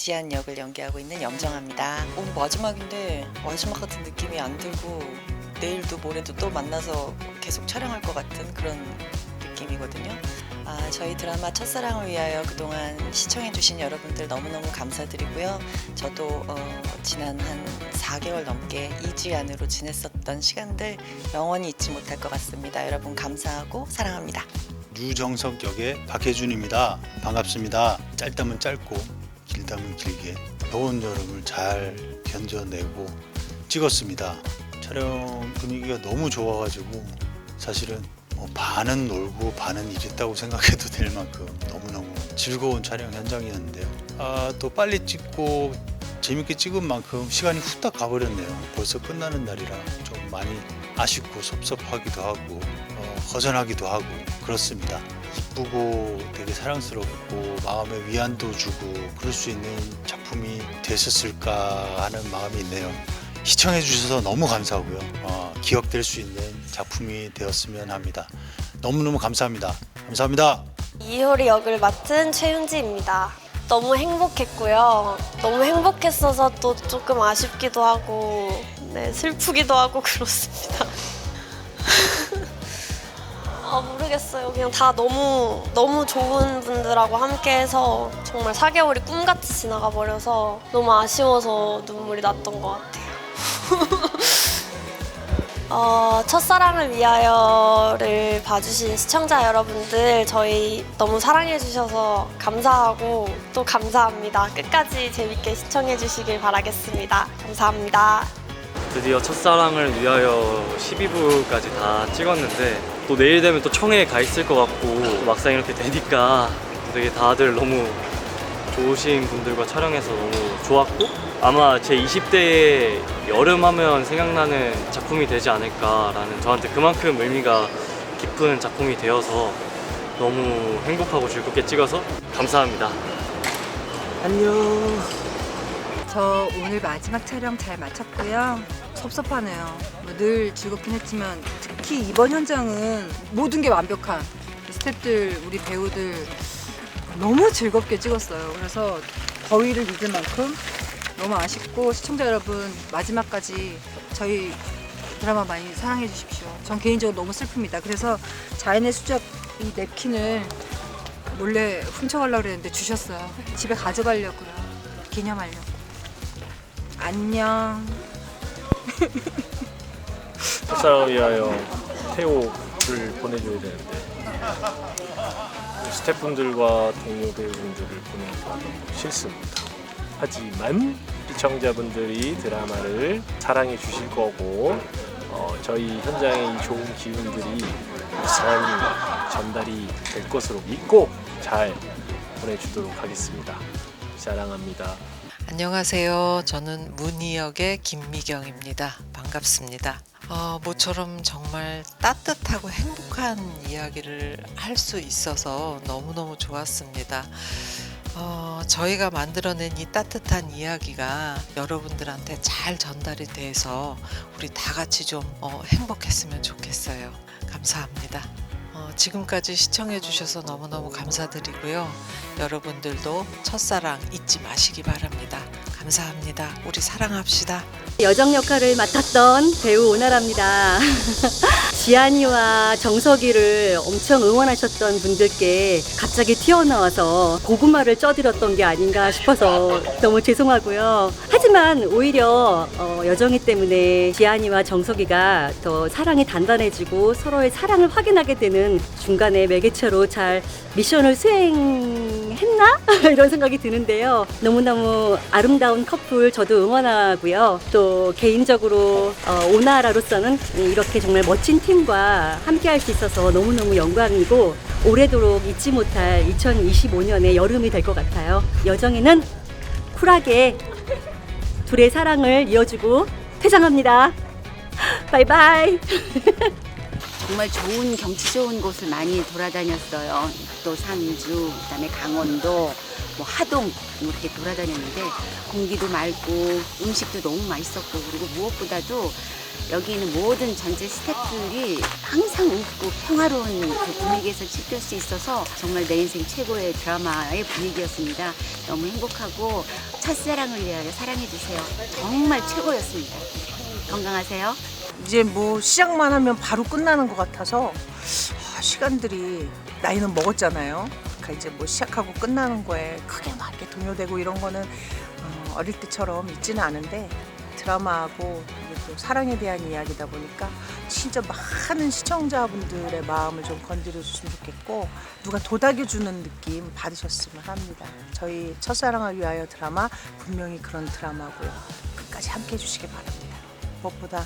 이지한 역을 연기하고 있는 염정아입니다. 오늘 마지막인데 마지막 같은 느낌이 안 들고 내일도 모레도 또 만나서 계속 촬영할 것 같은 그런 느낌이거든요. 아, 저희 드라마 첫사랑을 위하여 그동안 시청해주신 여러분들 너무너무 감사드리고요. 저도 어, 지난 한 4개월 넘게 이지안으로 지냈었던 시간들 영원히 잊지 못할 것 같습니다. 여러분 감사하고 사랑합니다. 유정석 역의 박혜준입니다. 반갑습니다. 짧다면 짧고 길다면 길게 더운 여름을 잘 견뎌내고 찍었습니다. 촬영 분위기가 너무 좋아가지고 사실은 뭐 반은 놀고 반은 일했다고 생각해도 될 만큼 너무너무 즐거운 촬영 현장이었는데요. 아, 또 빨리 찍고 재밌게 찍은 만큼 시간이 후딱 가버렸네요. 벌써 끝나는 날이라 좀 많이 아쉽고 섭섭하기도 하고 어, 허전하기도 하고 그렇습니다. 이쁘고 되게 사랑스럽고 마음에 위안도 주고 그럴 수 있는 작품이 됐었을까 하는 마음이 있네요. 시청해 주셔서 너무 감사하고요. 어, 기억될 수 있는 작품이 되었으면 합니다. 너무너무 감사합니다. 감사합니다. 이효리 역을 맡은 최윤지입니다. 너무 행복했고요. 너무 행복했어서 또 조금 아쉽기도 하고, 네, 슬프기도 하고 그렇습니다. 아, 모르겠어요. 그냥 다 너무, 너무 좋은 분들하고 함께해서 정말 4개월이 꿈같이 지나가 버려서 너무 아쉬워서 눈물이 났던 것 같아요. 어, 첫사랑을 위하여를 봐주신 시청자 여러분들 저희 너무 사랑해주셔서 감사하고 또 감사합니다. 끝까지 재밌게 시청해주시길 바라겠습니다. 감사합니다. 드디어 첫사랑을 위하여 12부까지 다 찍었는데 또 내일 되면 또 청해에 가 있을 것 같고 또 막상 이렇게 되니까 되게 다들 너무 좋으신 분들과 촬영해서 너무 좋았고 아마 제 20대의 여름 하면 생각나는 작품이 되지 않을까라는 저한테 그만큼 의미가 깊은 작품이 되어서 너무 행복하고 즐겁게 찍어서 감사합니다. 안녕. 저 오늘 마지막 촬영 잘 마쳤고요. 섭섭하네요. 뭐늘 즐겁긴 했지만 특히 이번 현장은 모든 게 완벽한 스태프들, 우리 배우들 너무 즐겁게 찍었어요. 그래서 더위를 잊을 만큼 너무 아쉽고 시청자 여러분 마지막까지 저희 드라마 많이 사랑해 주십시오. 전 개인적으로 너무 슬픕니다. 그래서 자연의 수작 이 냅킨을 몰래 훔쳐가려고 그랬는데 주셨어요. 집에 가져가려고요. 기념하려고. 안녕. 첫사랑을 위하여 태호를 보내줘야 되는데 스태프분들과 동료 배우분들을 너무 싫습니다. 하지만 시청자분들이 드라마를 사랑해 주실 거고 어, 저희 현장의 이 좋은 기운들이 무사히 전달이 될 것으로 믿고 잘 보내주도록 하겠습니다. 사랑합니다. 안녕하세요. 저는 문희역의 김미경입니다. 반갑습니다. 어, 모처럼 정말 따뜻하고 행복한 이야기를 할 수 있어서 너무너무 좋았습니다. 어, 저희가 만들어낸 이 따뜻한 이야기가 여러분들한테 잘 전달이 돼서 우리 다 같이 좀 어, 행복했으면 좋겠어요. 감사합니다. 어, 지금까지 시청해 주셔서 너무너무 감사드리고요. 여러분들도 첫사랑 잊지 마시기 바랍니다. 감사합니다. 우리 사랑합시다. 여정 역할을 맡았던 배우 오나라입니다. 지한이와 정석이를 엄청 응원하셨던 분들께 갑자기 튀어나와서 고구마를 쪄드렸던 게 아닌가 싶어서 너무 죄송하고요. 하지만 오히려 어, 여정이 때문에 지한이와 정석이가 더 사랑이 단단해지고 서로의 사랑을 확인하게 되는 중간에 매개체로 잘 미션을 수행 했나? 이런 생각이 드는데요. 너무너무 아름다운 커플 저도 응원하고요. 또 개인적으로 어, 오나라로서는 이렇게 정말 멋진 팀과 함께 할 수 있어서 너무너무 영광이고 오래도록 잊지 못할 2025년의 여름이 될 것 같아요. 여정이는 쿨하게 둘의 사랑을 이어주고 퇴장합니다. 바이바이. 정말 좋은 경치 좋은 곳을 많이 돌아다녔어요. 또 상주, 그다음에 강원도, 뭐 하동 뭐 이렇게 돌아다녔는데 공기도 맑고 음식도 너무 맛있었고 그리고 무엇보다도 여기 있는 모든 전체 스태프들이 항상 웃고 평화로운 그 분위기에서 찍힐 수 있어서 정말 내 인생 최고의 드라마의 분위기였습니다. 너무 행복하고 첫사랑을 위하여 사랑해주세요. 정말 최고였습니다. 건강하세요. 이제 뭐 시작만 하면 바로 끝나는 것 같아서 아, 시간들이 나이는 먹었잖아요. 그러니까 이제 뭐 시작하고 끝나는 거에 크게 막 이렇게 동요되고 이런 거는 어, 어릴 때처럼 있지는 않은데 드라마하고 이게 또 사랑에 대한 이야기다 보니까 진짜 많은 시청자분들의 마음을 좀 건드려 주시면 좋겠고 누가 도닥여 주는 느낌 받으셨으면 합니다. 저희 첫사랑을 위하여 드라마 분명히 그런 드라마고요. 끝까지 함께 해주시기 바랍니다. 무엇보다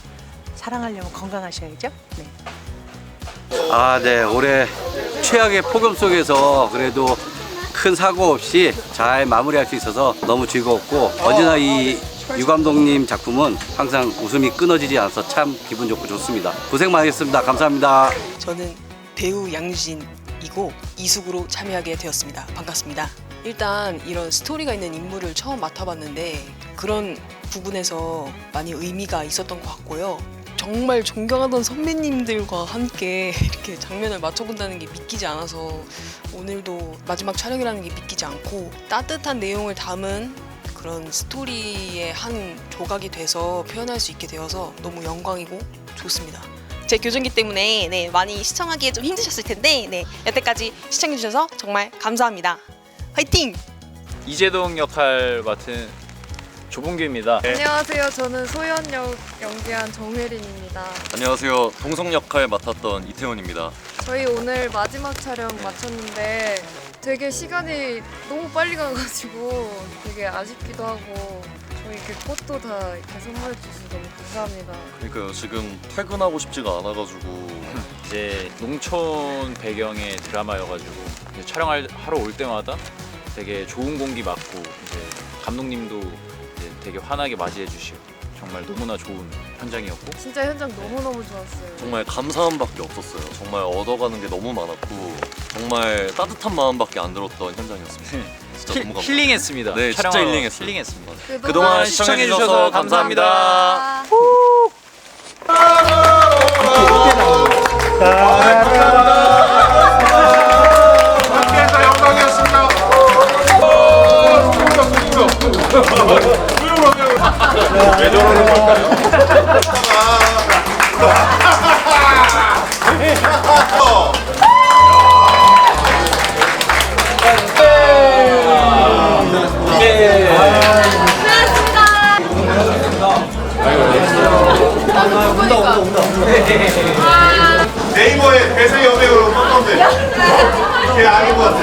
사랑하려면 건강하셔야죠. 네. 아, 네. 올해 최악의 폭염 속에서 그래도 큰 사고 없이 잘 마무리할 수 있어서 너무 즐거웠고 언제나 이 유 감독님 작품은 항상 웃음이 끊어지지 않아서 참 기분 좋고 좋습니다. 고생 많으셨습니다. 감사합니다. 저는 배우 양유진이고 이숙으로 참여하게 되었습니다. 반갑습니다. 일단 이런 스토리가 있는 인물을 처음 맡아봤는데 그런 부분에서 많이 의미가 있었던 것 같고요. 정말 존경하던 선배님들과 함께 이렇게 장면을 맞춰본다는 게 믿기지 않아서 오늘도 마지막 촬영이라는 게 믿기지 않고 따뜻한 내용을 담은 그런 스토리의 한 조각이 돼서 표현할 수 있게 되어서 너무 영광이고 좋습니다. 제 교정기 때문에 네, 많이 시청하기에 좀 힘드셨을 텐데 네, 여태까지 시청해주셔서 정말 감사합니다. 화이팅! 이재동 역할 맡은 조봉규입니다. 안녕하세요. 저는 소연 역 연기한 정혜린입니다. 안녕하세요. 동성 역할 맡았던 이태원입니다. 저희 오늘 마지막 촬영 마쳤는데 되게 시간이 너무 빨리 가가지고 되게 아쉽기도 하고 저희 이렇게 꽃도 다 이렇게 선물해 주셔서 너무 감사합니다. 그러니까요. 지금 퇴근하고 싶지가 않아가지고 이제 농촌 배경의 드라마여가지고 이제 촬영할 하러 올 때마다 되게 좋은 공기 맞고 이제 감독님도 되게 환하게 맞이해 주시고 정말 너무나 좋은 현장이었고 진짜 현장 너무너무 좋았어요. 정말 감사함밖에 없었어요. 정말 얻어가는 게 너무 많았고 정말 따뜻한 마음밖에 안 들었던 현장이었습니다. 진짜 너무 감사합니다. 힐링했습니다. 네, 진짜 촬영하러 힐링했어요. 힐링했습니다. 그동안 시청해 주셔서 감사합니다. 왜 저러는 걸까요? 네이버에 배세 여배우로 떴던데 걔 아닌 것 같아.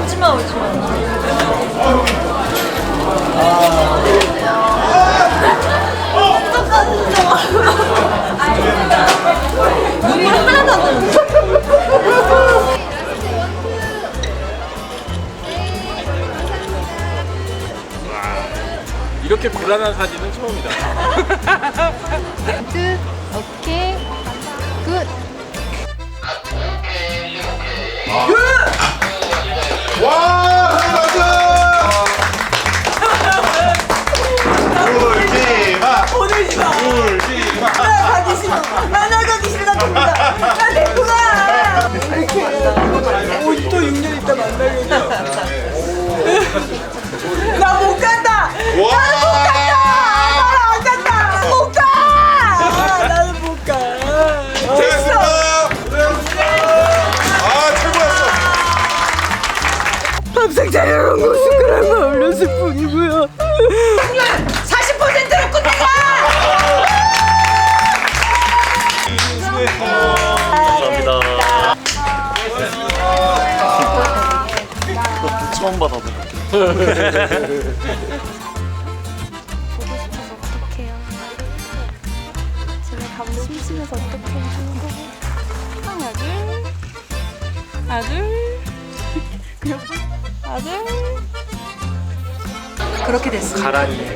울지마 울지마. 눈물 하나도 안 나. 이렇게 불안한 사진은 처음이다. 오케이. 굿. 와, 울지 처음 받아보. 보고 싶어서 어떡해요. 집에 가면 심심해서 어떡해요. 아들. 아들. 그냥 아들. 그렇게 됐습니다. 가란이. 네,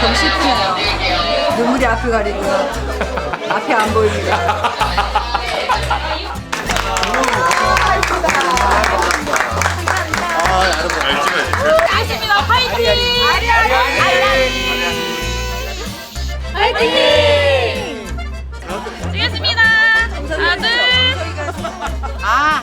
좀 슬프네요. 눈물이 앞을 가리고요. 앞이 안 보입니다. 하겠습니다. 파이팅! 파이팅! 찍겠습니다. 하나, 둘. 아.